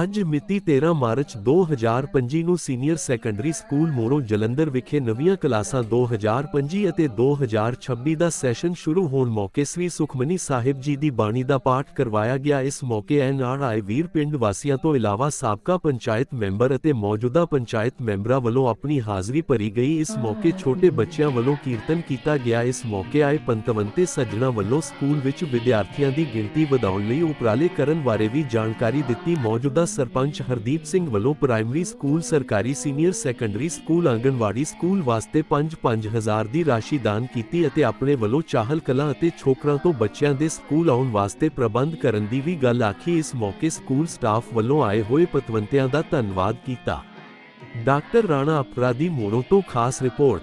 ਅੱਜ ਮਿਤੀ 13 ਮਾਰਚ 2025 ਨੂੰ senior secondary school Moro Jalandhar ਵਿਖੇ ਨਵੀਆਂ ਕਲਾਸਾਂ 2025 ਅਤੇ 2026 ਦਾ ਸੈਸ਼ਨ ਸ਼ੁਰੂ ਹੋਣ ਮੌਕੇ ਸ੍ਰੀ ਸੁਖਮਨੀ ਸਾਹਿਬ ਜੀ ਦੀ ਬਾਣੀ ਦਾ ਪਾਠ ਕਰਵਾਇਆ ਗਿਆ। ਇਸ ਮੌਕੇ ਐਨਆਰਆਈ ਵੀਰ ਪਿੰਡ ਵਾਸੀਆਂ ਤੋਂ ਇਲਾਵਾ ਸਾਬਕਾ ਪੰਚਾਇਤ ਮੈਂਬਰ ਅਤੇ ਮੌਜੂਦਾ ਪੰਚਾਇਤ ਮੈਂਬਰਾਂ ਵੱਲੋਂ ਆਪਣੀ ਹਾਜ਼ਰੀ ਭਰੀ ਗਈ। ਇਸ ਮੌਕੇ ਛੋਟੇ ਬੱਚਿਆਂ ਵੱਲੋਂ ਕੀਰਤਨ ਕੀਤਾ ਗਿਆ। ਇਸ ਮੌਕੇ ਆਏ ਪੰਤਵੰਤੇ ਸੱਜਣਾ ਵੱਲੋਂ ਸਕੂਲ ਵਿੱਚ ਵਿਦਿਆਰਥੀਆਂ ਦੀ ਗਿਣਤੀ ਵਧਾਉਣ ਲਈ ਉਪਰਾਲੇ ਕਰਨ ਬਾਰੇ ਵੀ ਜਾਣਕਾਰੀ ਦਿੱਤੀ। ਮੌਜੂਦਾ ਸਰਪੰਚ ਹਰਦੀਪ ਸਿੰਘ ਵੱਲੋਂ ਪ੍ਰਾਇਮਰੀ ਸਕੂਲ, ਸਰਕਾਰੀ senior secondary school, anganwadi school ਵਾਸਤੇ 5-5000 ਦੀ ਰਾਸ਼ੀ ਦਾਨ ਕੀਤੀ ਅਤੇ ਆਪਣੇ ਵੱਲੋਂ ਚਾਹਲ ਕਲਾਂ ਅਤੇ ਛੋਕਰਾਂ ਤੋਂ ਬੱਚਿਆਂ ਦੇ ਸਕੂਲ ਆਉਣ ਵਾਸਤੇ ਪ੍ਰਬੰਧ ਕਰਨ ਦੀ ਵੀ ਗੱਲ ਆਖੀ। ਇਸ ਮੌਕੇ ਸਕੂਲ ਸਟਾਫ ਵੱਲੋਂ ਆਏ ਹੋਏ ਪਤਵੰਤਿਆਂ ਦਾ ਧੰਨਵਾਦ ਕੀਤਾ। ਡਾਕਟਰ ਰਾਣਾ ਅਪਰਾਧੀ ਮੋੜੋ ਤੋਂ ਖਾਸ ਰਿਪੋਰਟ।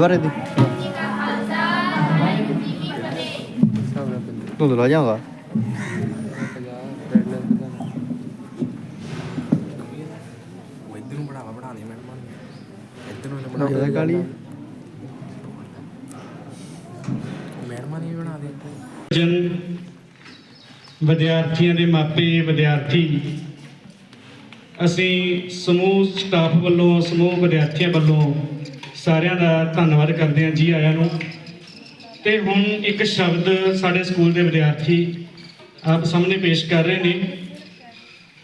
ਦੁਬਾਰੇ ਦੀ ਤੂੰ ਦੁਲਾ ਜਾਊਗਾ ਇੱਧਰ ਨੂੰ ਬੜਾਵਾ ਬਣਾ ਦੇ ਮੈਡਮ ਇੱਧਰ ਨੂੰ ਬਣਾ ਦੇ ਕਾਲੀ। ਮੈਡਮਾਂ ਨੇ ਵੀ ਬਣਾ ਦੇ ਜਨ ਵਿਦਿਆਰਥੀਆਂ ਦੇ ਮਾਪੇ ਵਿਦਿਆਰਥੀ ਅਸੀਂ ਸਮੂਹ ਸਟਾਫ ਵੱਲੋਂ ਸਮੂਹ ਵਿਦਿਆਰਥੀਆਂ ਵੱਲੋਂ ਸਾਰਿਆਂ ਦਾ ਧੰਨਵਾਦ ਕਰਦੇ ਹਾਂ ਜੀ ਆਇਆਂ ਨੂੰ। ਤੇ ਹੁਣ ਇੱਕ ਸ਼ਬਦ ਸਾਡੇ ਸਕੂਲ ਦੇ ਵਿਦਿਆਰਥੀ ਆਪ ਸਾਹਮਣੇ ਪੇਸ਼ ਕਰ ਰਹੇ ਨੇ,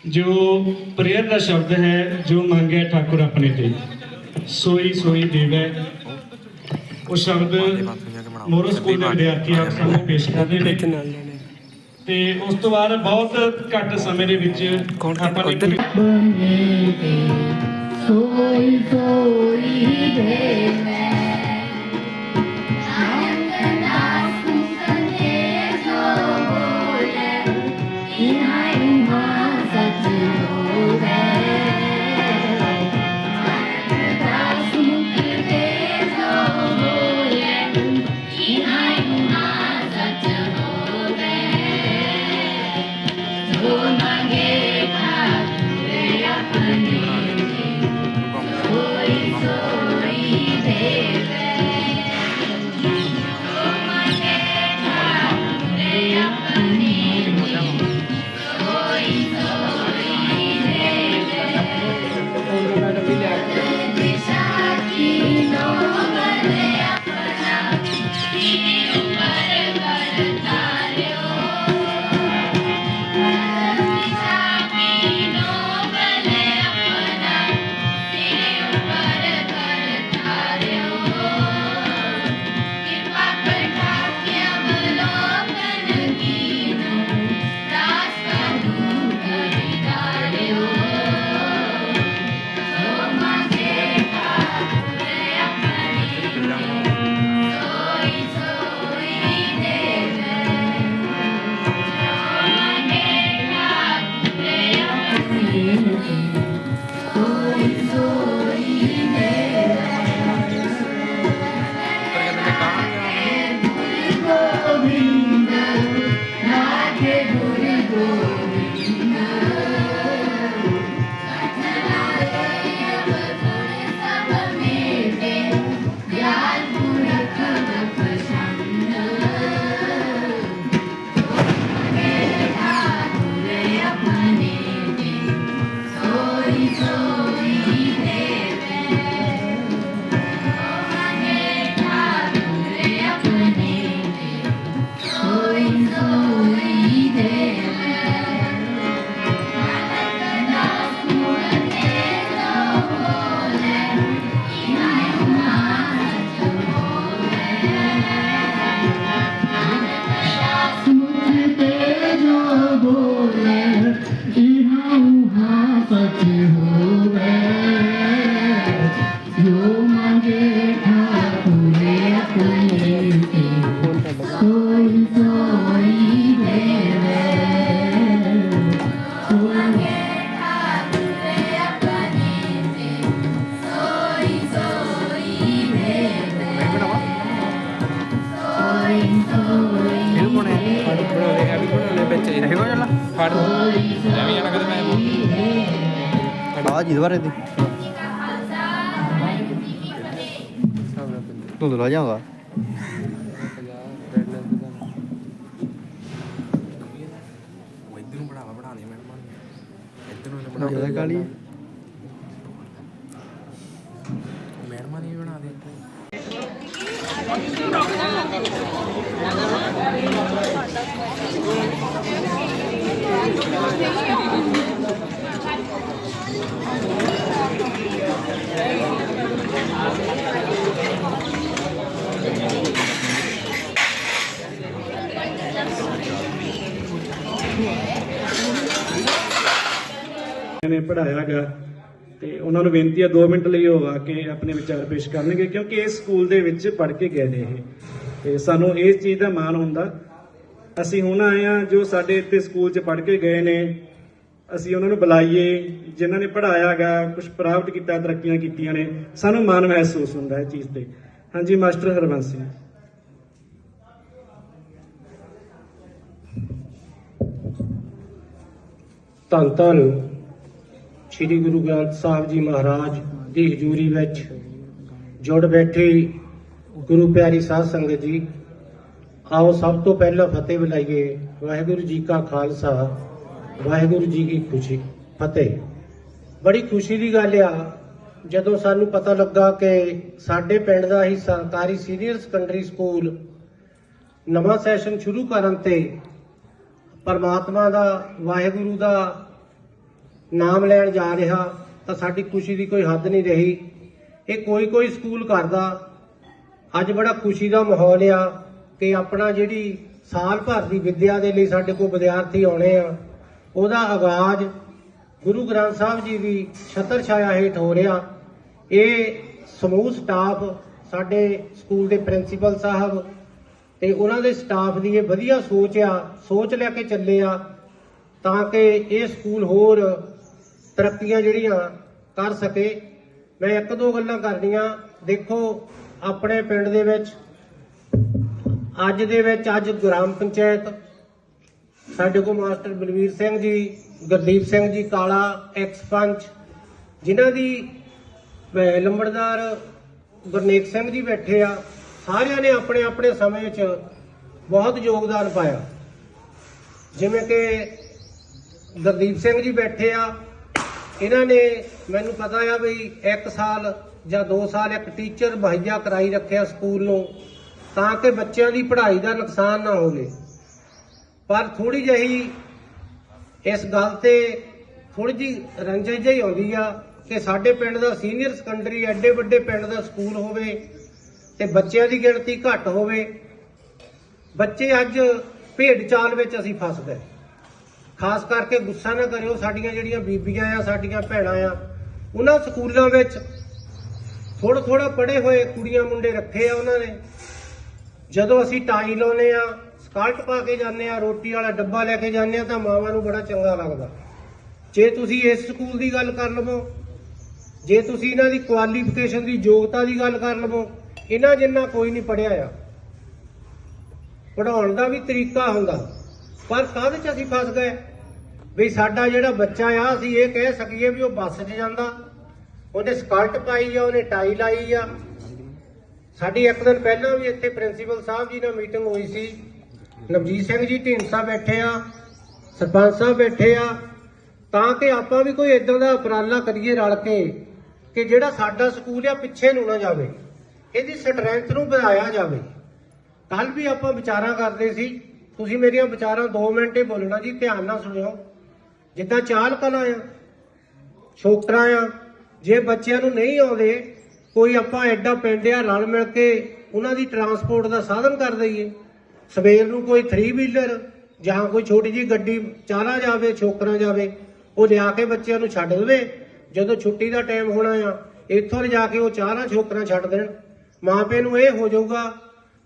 ਜੋ ਪ੍ਰੇਅਰ ਦਾ ਸ਼ਬਦ ਹੈ, ਜੋ ਮੰਗਿਆ ਠਾਕੁਰ ਆਪਣੇ ਤੇ। ਸੋਈ ਸੋਈ ਦੇਵੈ ਉਹ ਸ਼ਬਦ ਮੋਰੋ ਸਕੂਲ ਦੇ ਵਿਦਿਆਰਥੀ ਆਪ ਸਾਹਮਣੇ ਪੇਸ਼ ਕਰ ਰਹੇ ਨੇ। ਤੇ ਉਸ ਤੋਂ ਬਾਅਦ ਬਹੁਤ ਘੱਟ ਸਮੇਂ ਦੇ ਵਿੱਚ ਆਪਾਂ ਨੇ soy, soy de ਤੂੰ ਦੁਲਾ ਜਾਊਗਾ ਇੱਧਰ ਨੂੰ ਬੜਾਵਾ ਬਣਾ ਲਈ ਮੈਡਮ ਇੱਧਰ ਨੂੰ ਬਣਾ ਜ਼ਿਆਦਾ ਨੇ ਪੜਾਇਆ ਤੇ ਉਹਨਾਂ ਨੂੰ ਬੇਨਤੀ ਹੈ 2 ਮਿੰਟ ਲਈ ਉਹ ਆ ਕੇ ਆਪਣੇ ਵਿਚਾਰ ਪੇਸ਼ ਕਰਨਗੇ, ਕਿਉਂਕਿ ਇਸ ਸਕੂਲ ਦੇ ਵਿੱਚ ਪੜ੍ਹ ਕੇ ਗਏ ਨੇ ਇਹ। ਤੇ ਸਾਨੂੰ ਇਸ ਚੀਜ਼ ਦਾ ਮਾਣ ਹੁੰਦਾ। ਅਸੀਂ ਹੁਣ ਆਏ ਆ ਜੋ ਸਾਡੇ ਇੱਥੇ ਸਕੂਲ 'ਚ ਪੜ੍ਹ ਕੇ ਗਏ ਨੇ, ਅਸੀਂ ਉਹਨਾਂ ਨੂੰ ਬੁਲਾਈਏ, ਜਿਨ੍ਹਾਂ ਨੇ ਪੜਾਇਆ ਗਾ ਕੁਝ ਪ੍ਰਾਪਤ ਕੀਤਾ, ਤਰੱਕੀਆਂ ਕੀਤੀਆਂ ਨੇ, ਸਾਨੂੰ ਮਾਣ ਮਹਿਸੂਸ ਹੁੰਦਾ ਹੈ ਚੀਜ਼ ਤੇ। ਹਾਂਜੀ, ਮਾਸਟਰ ਹਰਬੰਸ ਸਿੰਘ। ਧੰਨ ਧੰਨ ਸ੍ਰੀ ਗੁਰੂ ਗ੍ਰੰਥ ਸਾਹਿਬ ਜੀ ਮਹਾਰਾਜ ਦੀ ਹਜ਼ੂਰੀ ਵਿੱਚ ਜੁੜ ਬੈਠੇ ਗੁਰੂ ਪਿਆਰੀ ਸਾਧ ਸੰਗਤ ਜੀ, ਆਓ ਸਭ ਤੋਂ ਪਹਿਲਾਂ ਫਤਿਹ ਬੁਲਾਈਏ। ਵਾਹਿਗੁਰੂ ਜੀ ਕਾ ਖਾਲਸਾ, ਵਾਹਿਗੁਰੂ ਜੀ ਕੀ ਖੁਸ਼ੀ, ਫਤਿਹ। ਬੜੀ ਖੁਸ਼ੀ ਦੀ ਗੱਲ ਆ, ਜਦੋਂ ਸਾਨੂੰ ਪਤਾ ਲੱਗਾ ਕਿ ਸਾਡੇ ਪਿੰਡ ਦਾ ਹੀ ਸਰਕਾਰੀ ਸੀਨੀਅਰ ਸੈਕੰਡਰੀ ਸਕੂਲ ਨਵਾਂ ਸੈਸ਼ਨ ਸ਼ੁਰੂ ਕਰਨ ਤੇ ਪਰਮਾਤਮਾ ਦਾ, ਵਾਹਿਗੁਰੂ ਦਾ ਨਾਮ ਲੈਣ ਜਾ ਰਿਹਾ ਤਾਂ ਸਾਡੀ ਖੁਸ਼ੀ ਦੀ ਕੋਈ ਹੱਦ ਨਹੀਂ ਰਹੀ। ਇਹ ਕੋਈ ਕੋਈ ਸਕੂਲ ਕਰਦਾ। ਅੱਜ ਬੜਾ ਖੁਸ਼ੀ ਦਾ ਮਾਹੌਲ ਆ ਕਿ ਆਪਣਾ ਜਿਹੜੀ ਸਾਲ ਭਰ ਦੀ ਵਿੱਦਿਆ ਦੇ ਲਈ ਸਾਡੇ ਕੋਲ ਵਿਦਿਆਰਥੀ ਆਉਣੇ ਆ, ਉਹਦਾ ਆਗਾਜ਼ ਗੁਰੂ ਗ੍ਰੰਥ ਸਾਹਿਬ ਜੀ ਦੀ ਛਤਰ ਛਾਇਆ ਹੇਠ ਹੋ ਰਿਹਾ। ਇਹ ਸਮੂਹ ਸਟਾਫ, ਸਾਡੇ ਸਕੂਲ ਦੇ ਪ੍ਰਿੰਸੀਪਲ ਸਾਹਿਬ ਤੇ ਉਹਨਾਂ ਦੇ ਸਟਾਫ ਦੀ ਇਹ ਵਧੀਆ ਸੋਚ ਆ, ਸੋਚ ਲੈ ਕੇ ਚੱਲੇ ਆ ਤਾਂ ਕਿ ਇਹ ਸਕੂਲ ਹੋਰ ਤਰੱਕੀਆਂ ਜਿਹੜੀਆਂ ਕਰ ਸਕੇ। ਮੈਂ ਇੱਕ ਦੋ ਗੱਲਾਂ ਕਰਨੀਆਂ। ਦੇਖੋ, ਆਪਣੇ ਪਿੰਡ ਦੇ ਵਿੱਚ, ਅੱਜ ਦੇ ਵਿੱਚ, ਅੱਜ ਗ੍ਰਾਮ ਪੰਚਾਇਤ, ਸਾਡੇ ਕੋਲ ਮਾਸਟਰ ਬਲਵੀਰ ਸਿੰਘ ਜੀ, ਗੁਰਦੀਪ ਸਿੰਘ ਜੀ, ਕਾਲਾ ਐਕਸ ਪੰਚ, ਜਿਨ੍ਹਾਂ ਦੀ ਲੰਬੜਦਾਰ ਗੁਰਨੇਕ ਸਿੰਘ ਜੀ ਬੈਠੇ ਆ, ਸਾਰਿਆਂ ਨੇ ਆਪਣੇ ਆਪਣੇ ਸਮੇਂ 'ਚ ਬਹੁਤ ਯੋਗਦਾਨ ਪਾਇਆ। ਜਿਵੇਂ ਕਿ ਗੁਰਦੀਪ ਸਿੰਘ ਜੀ ਬੈਠੇ ਆ ਇਹਨਾਂ ਨੇ ਮੈਨੂੰ ਪਤਾ ਆ ਵੀ 1 ਸਾਲ ਜਾਂ 2 ਸਾਲ ਇੱਕ ਟੀਚਰ ਮੁਹੱਈਆ ਕਰਾਈ ਰੱਖਿਆ ਸਕੂਲ ਨੂੰ, ਤਾਂ ਕਿ ਬੱਚਿਆਂ ਦੀ ਪੜ੍ਹਾਈ ਦਾ ਨੁਕਸਾਨ ਨਾ ਹੋਵੇ। ਪਰ ਥੋੜੀ ਜਿਹੀ ਇਸ ਗੱਲ ਤੇ ਥੋੜੀ ਜਿਹੀ ਰੰਜਿਸ਼ ਜਿਹੀ ਆਉਂਦੀ ਆ ਕਿ ਸਾਡੇ ਪਿੰਡ ਦਾ ਸੀਨੀਅਰ ਸੈਕੰਡਰੀ ਐਡੇ ਵੱਡੇ ਪਿੰਡ ਦਾ ਸਕੂਲ ਹੋਵੇ ਤੇ ਬੱਚਿਆਂ ਦੀ ਗਿਣਤੀ ਘੱਟ ਹੋਵੇ। ਬੱਚੇ ਅੱਜ ਭੇਡ ਚਾਲ ਵਿੱਚ ਅਸੀਂ ਫਸ ਗਏ ਖਾਸ ਕਰਕੇ ਗੁੱਸਾ ਨਾ ਕਰਿਓ, ਸਾਡੀਆਂ ਜਿਹੜੀਆਂ ਬੀਬੀਆਂ ਆ, ਸਾਡੀਆਂ ਭੈਣਾਂ ਆ, ਉਹਨਾਂ ਸਕੂਲਾਂ ਵਿੱਚ ਥੋੜਾ ਥੋੜਾ ਪੜ੍ਹੇ ਹੋਏ ਕੁੜੀਆਂ ਮੁੰਡੇ ਰੱਖੇ ਆ ਉਹਨਾਂ ਨੇ। ਜਦੋਂ ਅਸੀਂ ਟਾਈ ਲਾਉਨੇ ਆ, ਸਕਾਰਟ ਪਾ ਕੇ ਜਾਂਦੇ ਆ, ਰੋਟੀ ਵਾਲਾ ਡੱਬਾ ਲੈ ਕੇ ਜਾਂਦੇ ਆ, ਤਾਂ ਮਾਵਾਂ ਨੂੰ ਬੜਾ ਚੰਗਾ ਲੱਗਦਾ। ਜੇ ਤੁਸੀਂ ਇਸ ਸਕੂਲ ਦੀ ਗੱਲ ਕਰ ਲਵੋ, ਜੇ ਤੁਸੀਂ ਇਹਨਾਂ ਦੀ ਕੁਆਲੀਫਿਕੇਸ਼ਨ ਦੀ ਯੋਗਤਾ ਦੀ ਗੱਲ ਕਰ ਲਵੋ, ਇਹਨਾਂ ਜਿੰਨਾ ਕੋਈ ਨਹੀਂ ਪੜਿਆ ਆ। ਪੜਾਉਣ ਦਾ ਵੀ ਤਰੀਕਾ ਹੁੰਦਾ, ਪਰ ਕਾਹਦੇ ਚ ਅਸੀਂ ਫਸ ਗਏ? ਵੀ ਸਾਡਾ ਜਿਹੜਾ ਬੱਚਾ ਆ, ਅਸੀਂ ਇਹ ਕਹਿ ਸਕੀਏ ਵੀ ਉਹ ਬੱਸ 'ਚ ਜਾਂਦਾ। ਉਹਨੇ ਸਕਰਟ ਪਾਈ ਆ, ਉਹਨੇ ਟਾਈ ਲਾਈ ਆ। ਸਾਡੀ ਇੱਕ ਦਿਨ ਪਹਿਲਾਂ ਵੀ ਇੱਥੇ ਪ੍ਰਿੰਸੀਪਲ ਸਾਹਿਬ ਜੀ ਨਾਲ ਮੀਟਿੰਗ ਹੋਈ ਸੀ। ਨਵਜੀਤ ਸਿੰਘ ਜੀ ਢੀਂਡਸਾ ਬੈਠੇ ਆ, ਸਰਪੰਚ ਸਾਹਿਬ ਬੈਠੇ ਆ। ਤਾਂ ਕਿ ਆਪਾਂ ਵੀ ਕੋਈ ਇਦਾਂ ਦਾ ਉਪਰਾਲਾ ਕਰੀਏ ਰਲ ਕੇ ਕਿ ਜਿਹੜਾ ਸਾਡਾ ਸਕੂਲ ਆ, ਪਿੱਛੇ ਨੂੰ ਨਾ ਜਾਵੇ। ਇਹਦੀ ਸਟਰੈਂਥ ਨੂੰ ਵਧਾਇਆ ਜਾਵੇ। ਕੱਲ ਵੀ ਆਪਾਂ ਵਿਚਾਰਾਂ ਕਰਦੇ ਸੀ। ਤੁਸੀਂ ਮੇਰੀਆਂ ਵਿਚਾਰਾਂ 2 ਮਿੰਟ ਬੋਲਣਾ ਜੀ, ਧਿਆਨ ਨਾਲ ਸੁਣਿਓ। ਜਿੱਦਾਂ ਚਾਲ ਕਲਾ ਆ ਛੋਕਰਾ ਆ, ਜੇ ਬੱਚਿਆਂ ਨੂੰ ਨਹੀਂ ਆਉਂਦੇ, ਕੋਈ ਆਪਾਂ ਐਡਾ ਪਿੰਡ ਆ ਰਲ ਮਿਲ ਕੇ ਉਹਨਾਂ ਦੀ ਟਰਾਂਸਪੋਰਟ ਦਾ ਸਾਧਨ ਕਰ ਦਈਏ। ਸਵੇਰ ਨੂੰ ਕੋਈ 3 ਵੀਲਰ ਜਾਂ ਕੋਈ ਛੋਟੀ ਜੀ ਗੱਡੀ ਚਾਲਾ ਜਾਵੇ, ਛੋਕਰਾ ਜਾਵੇ, ਉਹ ਲਿਆ ਕੇ ਬੱਚਿਆਂ ਨੂੰ ਛੱਡ ਦੇਵੇ। ਜਦੋਂ ਛੁੱਟੀ ਦਾ ਟਾਈਮ ਹੋਣਾ ਆ, ਇੱਥੋਂ ਲਿਜਾ ਕੇ ਉਹ ਚਾਲਾ ਛੋਕਰਾ ਛੱਡ ਦੇਣ। ਮਾਪੇ ਨੂੰ ਇਹ ਹੋ ਜਾਊਗਾ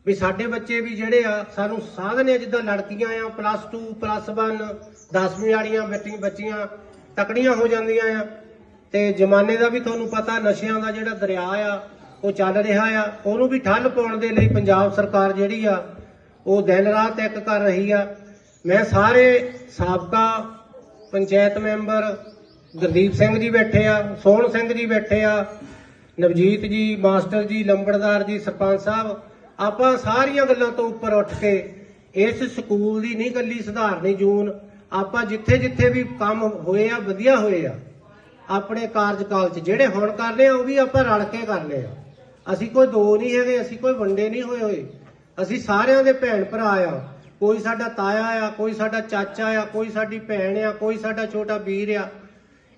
ਵੀ ਸਾਡੇ ਬੱਚੇ ਵੀ ਜਿਹੜੇ ਆ, ਸਾਨੂੰ ਸਾਧਨ ਆ, ਜਿੱਦਾਂ ਲੜਕੀਆਂ ਆ ਪਲੱਸ 2 ਪਲੱਸ 1 10ਵੀਂ ਵਾਲੀਆਂ ਬੱਚੀ ਬੱਚੀਆਂ ਤਕੜੀਆਂ ਹੋ ਜਾਂਦੀਆਂ ਆ। ਤੇ ਜ਼ਮਾਨੇ ਦਾ ਵੀ ਤੁਹਾਨੂੰ ਪਤਾ, ਨਸ਼ਿਆਂ ਦਾ ਜਿਹੜਾ ਦਰਿਆ ਆ, ਉਹ ਚੱਲ ਰਿਹਾ ਆ। ਉਹਨੂੰ ਵੀ ਠੱਲ ਪਾਉਣ ਦੇ ਲਈ ਪੰਜਾਬ ਸਰਕਾਰ ਜਿਹੜੀ ਆ, ਉਹ ਦਿਨ ਰਾਤ ਇੱਕ ਕਰ ਰਹੀ ਆ। ਮੈਂ ਸਾਰੇ ਸਾਬਕਾ ਪੰਚਾਇਤ ਮੈਂਬਰ ਗੁਰਦੀਪ ਸਿੰਘ ਜੀ ਬੈਠੇ ਆ, ਸੋਹਣ ਸਿੰਘ ਜੀ ਬੈਠੇ ਆ, ਨਵਜੀਤ ਜੀ, ਮਾਸਟਰ ਜੀ, ਲੰਬੜਦਾਰ ਜੀ, ਸਰਪੰਚ ਸਾਹਿਬ ਆਪਾਂ ਸਾਰੀਆਂ ਗੱਲਾਂ ਤੋਂ ਉੱਪਰ ਉੱਠ ਕੇ ਇਸ ਸਕੂਲ ਦੀ ਨਹੀਂ ਗੱਲੀ ਸੁਧਾਰਨੀ ਜੂਨ, ਆਪਾਂ ਜਿੱਥੇ ਜਿੱਥੇ ਵੀ ਕੰਮ ਹੋਏ ਆ, ਵਧੀਆ ਹੋਏ ਆ, ਆਪਣੇ ਕਾਰਜਕਾਲ 'ਚ, ਜਿਹੜੇ ਹੁਣ ਕਰ ਰਹੇ ਆ, ਉਹ ਵੀ ਆਪਾਂ ਰਲ ਕੇ ਕਰਨੇ ਆ। ਅਸੀਂ ਕੋਈ ਦੋ ਨਹੀਂ ਹੈਗੇ, ਅਸੀਂ ਕੋਈ ਵੰਡੇ ਨਹੀਂ ਹੋਏ ਹੋਏ। ਅਸੀਂ ਸਾਰਿਆਂ ਦੇ ਭੈਣ ਭਰਾ ਆ। ਕੋਈ ਸਾਡਾ ਤਾਇਆ ਆ, ਕੋਈ ਸਾਡਾ ਚਾਚਾ ਆ, ਕੋਈ ਸਾਡੀ ਭੈਣ ਆ, ਕੋਈ ਸਾਡਾ ਛੋਟਾ ਵੀਰ ਆ।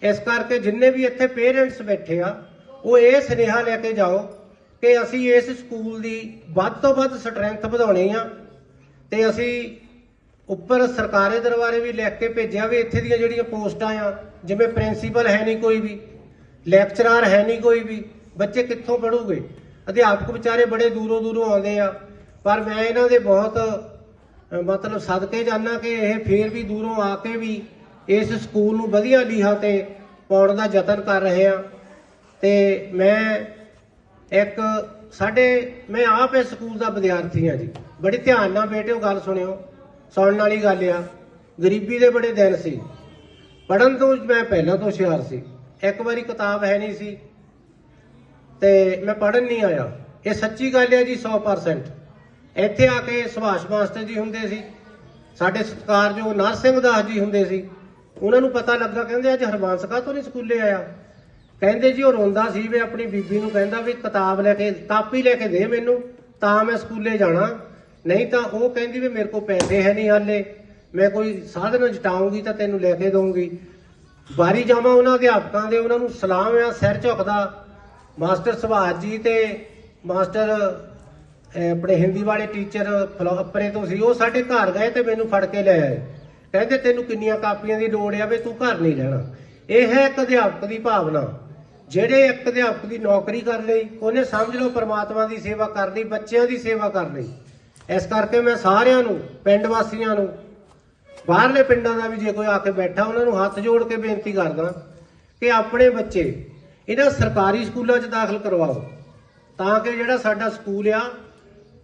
ਇਸ ਕਰਕੇ ਜਿੰਨੇ ਵੀ ਇੱਥੇ ਪੇਰੈਂਟਸ ਬੈਠੇ ਆ, ਉਹ ਇਹ ਸੁਨੇਹਾ ਲੈ ਕੇ ਜਾਓ ਕਿ ਅਸੀਂ ਇਸ ਸਕੂਲ ਦੀ ਵੱਧ ਤੋਂ ਵੱਧ ਸਟਰੈਂਥ ਵਧਾਉਣੀ ਆ ਤੇ ਅਸੀਂ ਉੱਪਰ ਸਰਕਾਰੀ ਦਰਬਾਰੇ ਵੀ ਲਿਖ ਕੇ ਭੇਜਿਆ ਵੀ ਇੱਥੇ ਦੀਆਂ ਜਿਹੜੀਆਂ ਪੋਸਟਾਂ ਆ ਜਿਵੇਂ ਪ੍ਰਿੰਸੀਪਲ ਹੈ ਨਹੀਂ ਕੋਈ ਵੀ ਲੈਕਚਰਰ ਹੈ ਨਹੀਂ ਕੋਈ ਵੀ ਬੱਚੇ ਕਿੱਥੋਂ ਪੜੂਗੇ ਅਧਿਆਪਕ ਵਿਚਾਰੇ ਬੜੇ ਦੂਰੋਂ ਦੂਰੋਂ ਆਉਂਦੇ ਆ ਪਰ ਮੈਂ ਇਹਨਾਂ ਦੇ ਬਹੁਤ ਅ, ਮਤਲਬ ਸਦਕੇ ਜਾਣਾ ਕਿ ਇਹ ਫੇਰ ਵੀ ਦੂਰੋਂ ਆ ਕੇ ਵੀ ਇਸ ਸਕੂਲ ਨੂੰ ਵਧੀਆ ਲੀਹਾਂ ਤੇ ਪਾਉਣ ਦਾ ਯਤਨ ਕਰ ਰਹੇ ਆ। ਤੇ ਮੈਂ ਇੱਕ ਸਾਡੇ, ਮੈਂ ਆਪ ਇਸ ਸਕੂਲ ਦਾ ਵਿਦਿਆਰਥੀ ਹਾਂ ਜੀ। ਬੜੀ ਧਿਆਨ ਨਾਲ ਬੇਟਿਓ, ਗੱਲ ਸੁਣਿਓ। ਸੁਣਨ ਵਾਲੀ ਗੱਲ ਆ, ਗਰੀਬੀ ਦੇ ਬੜੇ ਦਿਨ ਸੀ। ਪੜਨ ਤੋਂ ਮੈਂ ਪਹਿਲਾਂ ਤੋਂ ਹੁਸ਼ਿਆਰ ਸੀ। ਇੱਕ ਵਾਰੀ ਕਿਤਾਬ ਹੈ ਨਹੀਂ ਸੀ। ਤੇ ਮੈਂ ਪੜਨ ਨਹੀਂ ਆਇਆ। ਇਹ ਸੱਚੀ ਗੱਲ ਹੈ ਜੀ 100% ਇੱਥੇ ਆ ਕੇ ਸੁਭਾਸ਼ ਮਾਸਟਰ ਜੀ ਹੁੰਦੇ ਸੀ। ਸਾਡੇ ਸਤਿਕਾਰਯੋਗ ਨਰ ਸਿੰਘ ਦਾਸ ਜੀ ਹੁੰਦੇ ਸੀ। ਉਹਨਾਂ ਨੂੰ ਪਤਾ ਲੱਗਾ, ਕਹਿੰਦੇ ਅੱਜ ਹਰਬੰਸ ਕਾ ਤੋਂ ਨਹੀਂ ਸਕੂਲੇ ਆਇਆ? ਕਹਿੰਦੇ ਜੀ ਉਹ ਰੋਂਦਾ ਸੀ ਵੀ ਆਪਣੀ ਬੀਬੀ ਨੂੰ ਕਹਿੰਦਾ ਵੀ ਕਿਤਾਬ ਲੈ ਕੇ, ਕਾਪੀ ਲੈ ਕੇ ਦੇ ਮੈਨੂੰ, ਤਾਂ ਮੈਂ ਸਕੂਲੇ ਜਾਣਾ। ਨਹੀਂ ਤਾਂ ਉਹ ਕਹਿੰਦੀ ਵੀ ਮੇਰੇ ਕੋਲ ਪੈਸੇ ਹੈ ਨਹੀਂ ਹਾਲੇ। ਮੈਂ ਕੋਈ ਸਾਧਨ ਜਟਾਉਂਗੀ ਤਾਂ ਤੈਨੂੰ ਲੈ ਕੇ ਦਊਂਗੀ। ਬਾਰੀ ਜਾਵਾਂ ਉਹਨਾਂ ਅਧਿਆਪਕਾਂ ਦੇ, ਉਹਨਾਂ ਨੂੰ ਸਲਾਮ ਆ ਸਿਰ ਝੁਕਦਾ। ਮਾਸਟਰ ਸੁਭਾਸ਼ ਜੀ ਤੇ ਮਾਸਟਰ ਆਪਣੇ ਹਿੰਦੀ ਵਾਲੇ ਟੀਚਰ ਫਲੋਪਰੇ ਤੋਂ ਸੀ, ਉਹ ਸਾਡੇ ਘਰ ਗਏ ਤੇ ਮੈਨੂੰ ਫੜ ਕੇ ਲੈ ਆਏ। ਕਹਿੰਦੇ ਤੈਨੂੰ ਕਿੰਨੀਆਂ ਕਾਪੀਆਂ ਦੀ ਲੋੜ ਆ ਵੀ ਤੂੰ ਘਰ ਨਹੀਂ ਰਹਿਣਾ। ਇਹ ਹੈ ਇੱਕ ਅਧਿਆਪਕ ਦੀ ਭਾਵਨਾ। ਜਿਹੜੇ ਇੱਕ ਅਧਿਆਪਕ ਦੀ ਨੌਕਰੀ ਕਰ ਲਈ, ਉਹਨੇ ਸਮਝ ਲਓ ਪਰਮਾਤਮਾ ਦੀ ਸੇਵਾ ਕਰ ਲਈ, ਬੱਚਿਆਂ ਦੀ ਸੇਵਾ ਕਰ ਲਈ। ਇਸ ਕਰਕੇ ਮੈਂ ਸਾਰਿਆਂ ਨੂੰ, ਪਿੰਡ ਵਾਸੀਆਂ ਨੂੰ, ਬਾਹਰਲੇ ਪਿੰਡਾਂ ਦਾ ਵੀ ਜੇ ਕੋਈ ਆ ਕੇ ਬੈਠਾ, ਉਹਨਾਂ ਨੂੰ ਹੱਥ ਜੋੜ ਕੇ ਬੇਨਤੀ ਕਰਦਾ ਕਿ ਆਪਣੇ ਬੱਚੇ ਇਹਨਾਂ ਸਰਕਾਰੀ ਸਕੂਲਾਂ 'ਚ ਦਾਖਲ ਕਰਵਾਓ। ਤਾਂ ਕਿ ਜਿਹੜਾ ਸਾਡਾ ਸਕੂਲ ਆ,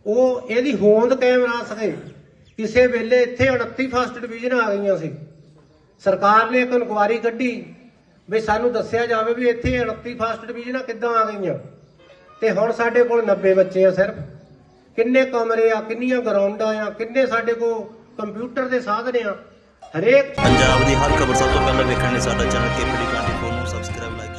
ਉਹ ਇਹਦੀ ਹੋਂਦ ਕਾਇਮ ਰਹਿ ਸਕੇ। ਕਿਸੇ ਵੇਲੇ ਇੱਥੇ 29 ਫਸਟ ਡਿਵੀਜ਼ਨ ਆ ਗਈਆਂ ਸੀ। ਸਰਕਾਰ ਨੇ ਇੱਕ ਇਨਕੁਆਰੀ ਕੱਢੀ ਵੀ ਸਾਨੂੰ ਦੱਸਿਆ ਜਾਵੇ ਵੀ ਇੱਥੇ 29 ਫਸਟ ਡਿਵੀਜ਼ਨਾਂ ਕਿੱਦਾਂ ਆ ਗਈਆਂ। ਤੇ ਹੁਣ ਸਾਡੇ ਕੋਲ 90 ਬੱਚੇ ਆ ਸਿਰਫ। ਕਿੰਨੇ ਕਮਰੇ ਆ, ਕਿੰਨੀਆਂ ਗਰਾਊਂਡਾਂ ਆ, ਕਿੰਨੇ ਸਾਡੇ ਕੋਲ ਕੰਪਿਊਟਰ ਦੇ ਸਾਧਨ ਆ। ਹਰੇਕ ਪੰਜਾਬ ਦੀ ਹਰ ਖਬਰ ਸਭ ਤੋਂ ਪਹਿਲਾਂ ਵੇਖਣ ਲਈ ਸਾਡਾ ਚੈਨਲ ਕੇਪੀਡੀ 24 ਨੂੰ ਸਬਸਕ੍ਰਾਈਬ ਲਾਈਕ